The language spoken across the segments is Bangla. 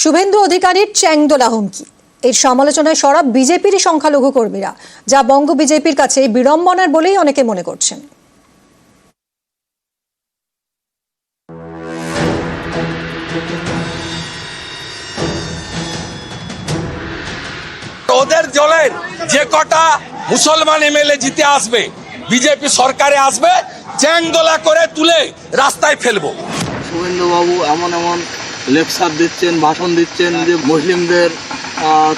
শুভেন্দু অধিকারীর চ্যাংদোলা হুমকি। এর সমালোচনায় সরব বিজেপিরই সংখ্যালঘু কর্মীরা যা বঙ্গ বিজেপির কাছে বিড়ম্বনার বলেই অনেকে মনে করছেন। ওদের দলের যে কটা মুসলমান এমএলএ জিতে আসবে বিজেপি সরকারে আসবে চ্যাংদোলা করে তুলে রাস্তায় ফেলব। শুভেন্দুবাবু এমন এমন লেকচার দিচ্ছেন, ভাষণ দিচ্ছেন যে মুসলিমদের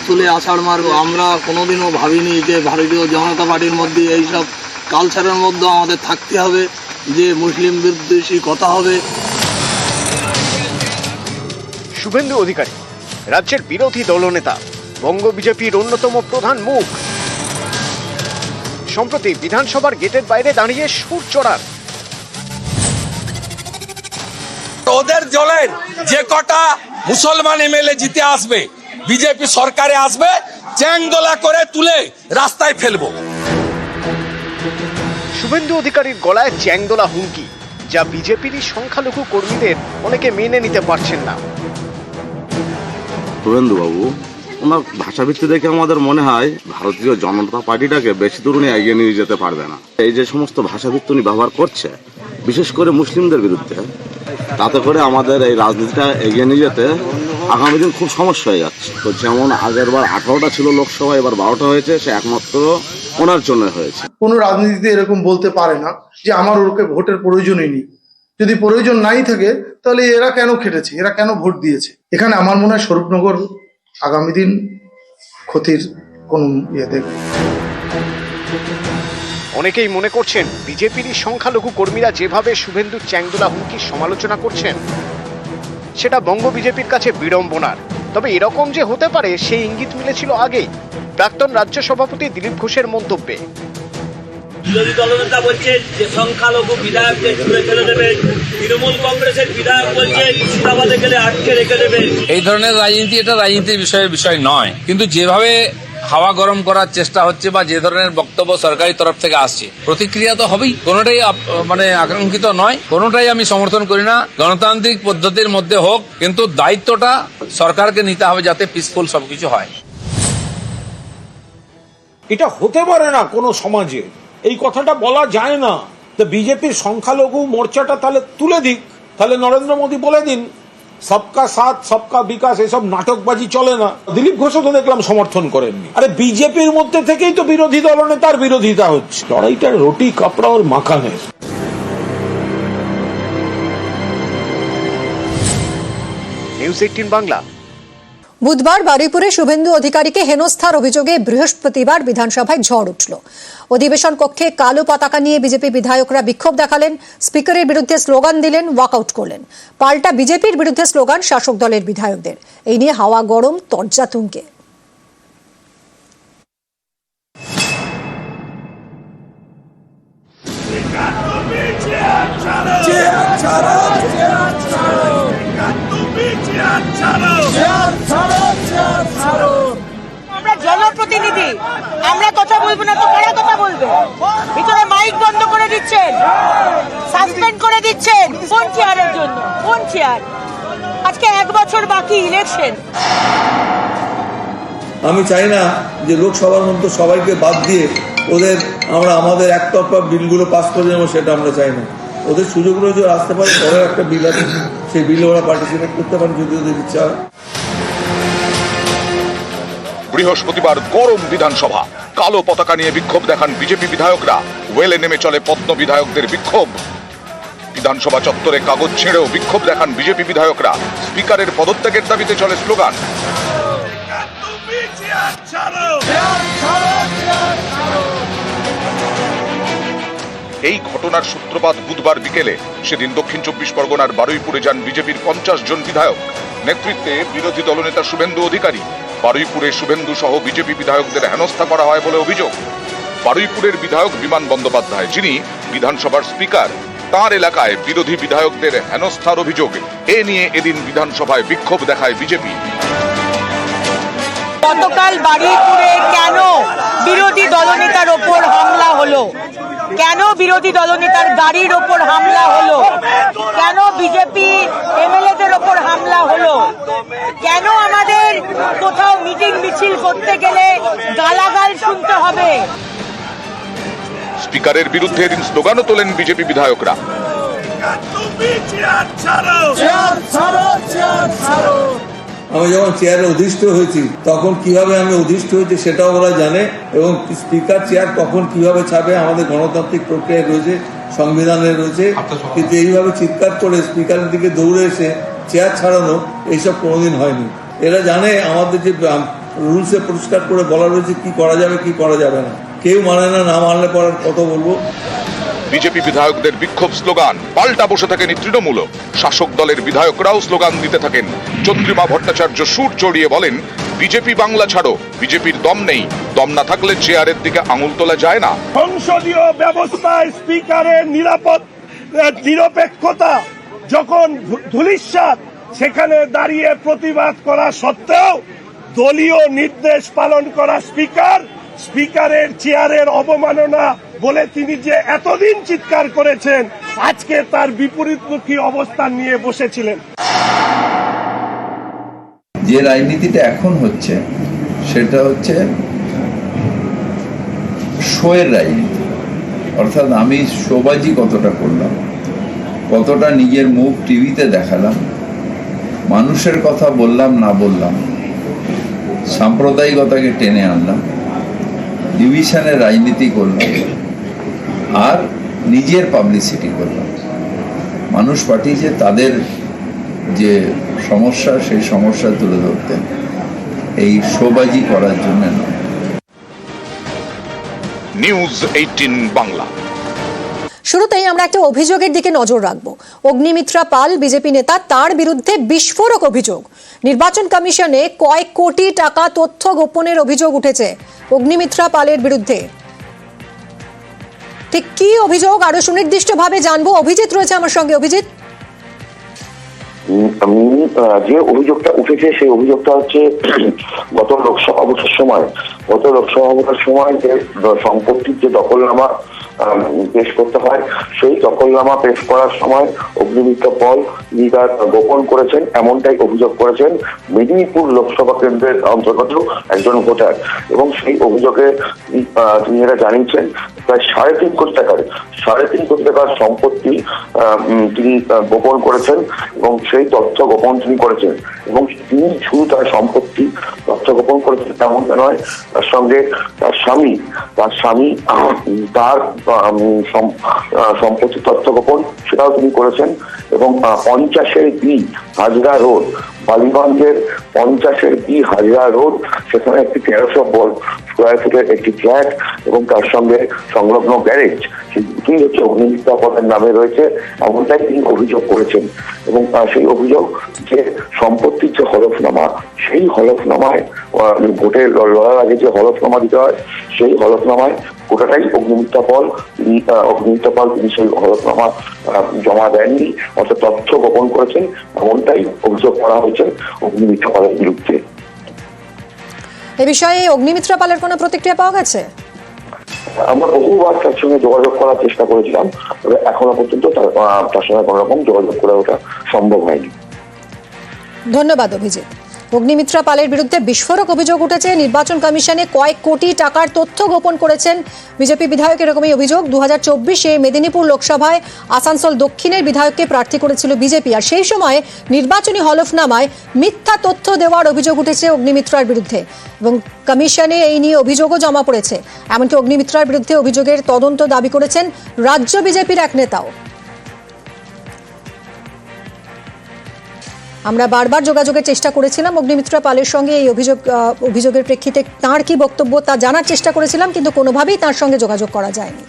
তুলে আষাঢ় মার্গ আমরা কোনোদিনও ভাবিনি যে ভারতীয় জনতা পার্টির মধ্যে এইসব কালচারের মধ্যে আমাদের থাকতে হবে, যে মুসলিম বিদ্বেষী কথা হবে। শুভেন্দু অধিকারী, রাজ্যের বিরোধী দলনেতা, বঙ্গ বিজেপির অন্যতম প্রধান মুখ। সম্প্রতি বিধানসভার গেটের বাইরে দাঁড়িয়ে সুর চড়ার ওদের দলের যে কটা মুসলমান এমএলএ জিতে আসবে বিজেপি সরকারে আসবে চ্যাংদোলা করে তুলে রাস্তায় ফেলব। শুভেন্দু অধিকারীর গলায় চ্যাংদোলা হুমকি যা বিজেপিরই সংখ্যালঘু কর্মীদের অনেকে মেনে নিতে পারছেন না। শুভেন্দুবাবু ওনার ভাষাভিত্তি দেখে আমাদের মনে হয় ভারতীয় জনতা পার্টিটাকে বেশি দূর উনি এগিয়ে নিয়ে যেতে পারবে না। এই যে সমস্ত ভাষাভিত্তি উনি ব্যবহার করছে বিশেষ করে মুসলিমদের বিরুদ্ধে তাতে করে আমাদের এই রাজনীতিটা এগিয়ে নিয়ে যেতে আগামী দিন খুব সমস্যা হয়ে যাচ্ছে। তো যেমন আগের বার আঠারোটা ছিল লোকসভা, এবার বারোটা হয়েছে, সে একমাত্র ওনার জন্য হয়েছে। কোনো রাজনীতিতে এরকম বলতে পারে না যে আমার ওকে ভোটের প্রয়োজনই নেই। যদি প্রয়োজন নাই থাকে, তাহলে এরা কেন খেটেছে? এরা কেন ভোট দিয়েছে? এখানে আমার মনে হয় স্বরূপনগর আগামী দিন ক্ষতির কোন ইয়ে দেখবে। অনেকেই মনে করছেন বিজেপির সংখ্যালঘু কর্মীরা যেভাবে শুভেন্দু চ্যাংদোলা হুমকির সমালোচনা করছেন সেটা বঙ্গ বিজেপির কাছে বিড়ম্বনার। তবে এরকম যে হতে পারে সেই ইঙ্গিত মিলেছিল আগেই প্রাক্তন রাজ্য সভাপতি দিলীপ ঘোষের মন্তব্যে। বিরোধী দলনেতা বলছেন যে সংখ্যালঘু বিধায়কদের ছুড়ে ফেলে দেবেন তৃণমূল কংগ্রেসের বিধায়ক বলছেন মুর্শিদাবাদে গেলে আটকে রেখে দেবেন এই ধরনের রাজনীতি এটা রাজনীতির বিষয়ের বিষয় নয়। কিন্তু যেভাবে হাওয়া গরম করার চেষ্টা হচ্ছে বা যে ধরনের বক্তব্য সরকারি তরফ থেকে আসছে। প্রতিক্রিয়া তো হবেই, কোনোটাই মানে আকাঙ্ক্ষিত নয়, কোনোটাই আমি সমর্থন করি না। গণতান্ত্রিক পদ্ধতির মধ্যে হোক, কিন্তু দায়িত্বটা সরকারকে নিতে হবে যাতে পিসফুল সবকিছু হয়। এটা হতে পারে না কোনো সমাজে। এই কথাটা বলা যায় না। তো বিজেপির সংখ্যালঘু মোর্চাটা তাহলে তুলে দিক, তাহলে নরেন্দ্র মোদী বলে দিন। সবকা সাথ সবকা বিকাশ এসব নাটকবাজি চলে না দিলীপ ঘোষও তো দেখলাম সমর্থন করেননি আরে বিজেপির মধ্যে থেকেই তো বিরোধী দলনেতার বিরোধিতা হচ্ছে। লড়াইটা রুটি, কাপড়া ওর মাখানের নিউজ এইটিন বাংলা। বুধবার বারুইপুরে শুভেন্দু অধিকারীকে হেনস্থার অভিযোগে বৃহস্পতিবার বিধানসভায় ঝড় উঠল অধিবেশন কক্ষে কালো পতাকা নিয়ে বিজেপি বিধায়করা বিক্ষোভ দেখালেন স্পিকারের বিরুদ্ধে স্লোগান দিলেন ওয়াকআউট করলেন পাল্টা বিজেপির বিরুদ্ধে স্লোগান শাসক দলের বিধায়কদের এই নিয়ে হাওয়া গরম তর্জা তুঙ্গে জনপ্রতিনিধি আমরা কথা বলব না তো কারা কথা বলবে? ভিতরে মাইক বন্ধ করে দিচ্ছেন। সাসপেন্ড করে দিচ্ছেন। কোন চেয়ারের জন্য? কোন চেয়ার আজকে এক বছর বাকি ইলেকশন আমি চাই না যে লোকসভার মধ্যে সবাইকে বাদ দিয়ে ওদের আমরা আমাদের একতরফা বিলগুলো পাস করে যাব সেটা আমরা চাই না। ওদের সুযোগ রয়েছে আসতে পারে বড় একটা বিল আছে, সেই বিলে ওরা পার্টিসিপেট করতে পারে, যদি ওদের ইচ্ছা হয়। বৃহস্পতিবার গরম বিধানসভা। কালো পতাকা নিয়ে বিক্ষোভ দেখান বিজেপি বিধায়করা। ওয়েলে নেমে চলে পদ্ম বিধায়কদের বিক্ষোভ। বিধানসভা চত্বরে কাগজ ছেড়েও বিক্ষোভ দেখান বিজেপি বিধায়করা। স্পিকারের পদত্যাগের দাবিতে চলে স্লোগান। এই ঘটনার সূত্রপাত বুধবার বিকেলে। সেদিন দক্ষিণ চব্বিশ পরগনার বারুইপুরে যান বিজেপির পঞ্চাশ জন বিধায়ক। নেতৃত্বে বিরোধী দলনেতা শুভেন্দু অধিকারী। বারুইপুরে শুভেন্দু সহ বিজেপি বিধায়কদের হেনস্থা করা হয় বলে অভিযোগ। বারুইপুরের বিধায়ক বিমান বন্দ্যোপাধ্যায়, যিনি বিধানসভার স্পিকার, তার এলাকায় বিরোধী বিধায়কদের হেনস্থার অভিযোগ। এ নিয়ে এদিন বিধানসভায় বিক্ষোভ দেখায় বিজেপি। গতকাল বারুইপুরে কেন বিরোধী দলনেতার ওপর হামলা হলো? কেন বিরোধী দলনেতার গাড়ির ওপর হামলা হলো? কেন বিজেপি এমএলএদের ওপর হামলা হলো? কেন কোথাও মিটিং মিছিল করতে গেলে গালাগাল শুনতে হবে। স্পিকারের বিরুদ্ধে এদিন স্লোগানও তোলেন বিজেপি বিধায়করা। আমি যখন চেয়ারে অধিষ্ঠ হয়েছি তখন কীভাবে আমি অধিষ্ঠ হয়েছি সেটাও ওরা জানে এবং স্পিকার চেয়ার কখন কীভাবে ছাবে আমাদের গণতান্ত্রিক প্রক্রিয়া রয়েছে সংবিধানে রয়েছে। কিন্তু এইভাবে চিৎকার করে স্পিকারের দিকে দৌড়ে এসে চেয়ার ছাড়ানো এইসব কোনোদিন হয়নি। এরা জানে আমাদের যে রুলসে পরিষ্কার করে বলা রয়েছে কি করা যাবে কি করা যাবে না। কেউ মানে না না মানলে পরে কত বলব? বিজেপি বিধায়কদের বিক্ষোভ স্লোগান পাল্টা বসে থাকেন তৃণমূল শাসক দলের বিধায়করাও স্লোগান দিতে থাকেন। চন্দ্রিমা ভট্টাচার্য সুর চড়িয়ে বলেন বিজেপি বাংলা ছাড়ো বিজেপির দম নেই। দম না থাকলে চেয়ারের দিকে আঙুল তোলা যায় না। সংসদীয় ব্যবস্থায় স্পিকারের নিরাপদ নিরপেক্ষতা যখন ধুলিস্বাদ সেখানে দাঁড়িয়ে প্রতিবাদ করা সত্ত্বেও দলীয় নির্দেশ পালন করা স্পিকার, স্পিকারের চেয়ারের অবমাননা বলে তিনি যে এতদিন চিৎকার করেছেন, আজকে তার বিপরীতমুখী অবস্থান নিয়ে বসেছিলেন। যে রাজনীতিটা এখন হচ্ছে, সেটা হচ্ছে শোয়ের রাজনীতি। অর্থাৎ আমি শোবাজি কতটা করলাম, কতটা নিজের মুখ টিভিতে দেখালাম মানুষের কথা বললাম, না বললাম। সাম্প্রদায়িকতাকে টেনে আনলাম। ডিভিশনের রাজনীতি করলাম। আর নিজের পাবলিসিটি করলাম। মানুষ পাঠিয়েছে তাদের যে সমস্যা, সেই সমস্যা তুলে ধরতেন এই শোবাজি করার জন্য নয়। নিউজ এইটিন বাংলা শুরুতেই আমরা একটা অভিযোগের দিকে নজর রাখব। অগ্নিমিত্রা পাল, বিজেপি নেতা, তার বিরুদ্ধে বিস্ফোরক অভিযোগ। নির্বাচন কমিশনে কয়েক কোটি টাকা তথ্য গোপনের অভিযোগ উঠেছে অগ্নিমিত্রা পালের বিরুদ্ধে। ঠিক কি অভিযোগ? আরও সুনির্দিষ্টভাবে জানব। অভিজিৎ রয়েছে আমার সঙ্গে। অভিজিৎ? আমি যে অভিযোগটা উঠেছে, সেই অভিযোগটা হচ্ছে, গত লোকসভা ভোটের সময় গত লোকসভা ভোটের সময় যে সম্পত্তির যে দখলনামা পেশ করতে হয় সেই দখলনামা পেশ করার সময় অগ্নিমিত্র পল তিনি তার গোপন করেছেন এমনটাই অভিযোগ করেছেন মেদিনীপুর লোকসভা কেন্দ্রের অন্তর্গত একজন ভোটার। এবং সেই অভিযোগে তিনি, এটা জানিয়েছেন প্রায় সাড়ে তিন কোটি টাকার সাড়ে তিন কোটি টাকার সম্পত্তি তিনি গোপন করেছেন এবং সেই তথ্য গোপন তিনি করেছেন। এবং তিনি শুধু তার সম্পত্তি তথ্য গোপন করেছেন তেমনটা নয় তার সঙ্গে তার স্বামী তার স্বামী, তার সম্পত্তি তথ্য গোপন সেটাও তিনি করেছেন এবং পঞ্চাশের বি হাজরা রোড, বালিগঞ্জের পঞ্চাশের বি হাজরা রোড, সেখানে একটি তেরোশো স্কোয়ার একটি ফ্ল্যাট এবং তার সঙ্গে সংলগ্ন গ্যারেজ। দুটোই হচ্ছে অগ্নিমিত্রা পদের নামে রয়েছে এমনটাই তিনি অভিযোগ করেছেন। এবং সেই অভিযোগ যে সম্পত্তির যে হলফনামা সেই হলফনামায় আহ, ভোটের লড়ার আগে যে হলফনামা দিতে হয় সেই হলফনামায় গোটাটাই অগ্নিমিত্রা পল তিনি সেই হলফনামা জমা দেননি অর্থাৎ তথ্য গোপন করেছেন এমনটাই অভিযোগ করা হয়েছে অগ্নিমিত্রা পালের বিরুদ্ধে। এ বিষয়ে অগ্নিমিত্রা পালের কোনো প্রতিক্রিয়া পাওয়া গেছে? আমরা বহুবার তার সঙ্গে যোগাযোগ করার চেষ্টা করেছিলাম তবে এখনও পর্যন্ত তার সঙ্গে কোনো রকম যোগাযোগ করে ওঠা সম্ভব হয়নি। ধন্যবাদ অভিজিৎ। অগ্নিমিত্রা পালের বিরুদ্ধে বিস্ফোরক অভিযোগ উঠেছে। নির্বাচন কমিশনে কয়েক কোটি টাকার তথ্য গোপন করেছেন বিজেপি বিধায়ক, এরকমই অভিযোগ। দু হাজার চব্বিশে মেদিনীপুর লোকসভায় আসানসোল দক্ষিণের বিধায়ককে প্রার্থী করেছিল বিজেপি। আর সেই সময় নির্বাচনী হলফনামায় মিথ্যা তথ্য দেওয়ার অভিযোগ উঠেছে অগ্নিমিত্রার বিরুদ্ধে এবং কমিশনে এই নিয়ে অভিযোগও জমা পড়েছে। এমনকি অগ্নিমিত্রার বিরুদ্ধে অভিযোগের তদন্ত দাবি করেছেন রাজ্য বিজেপির এক নেতাও। আমরা বারবার যোগাযোগের চেষ্টা করেছিলাম অগ্নিমিত্রা পালের সঙ্গে এই অভিযোগ অভিযোগের প্রেক্ষিতে তার কি বক্তব্য তা জানার চেষ্টা করেছিলাম, কিন্তু কোনোভাবেই তার সঙ্গে যোগাযোগ করা যায়নি।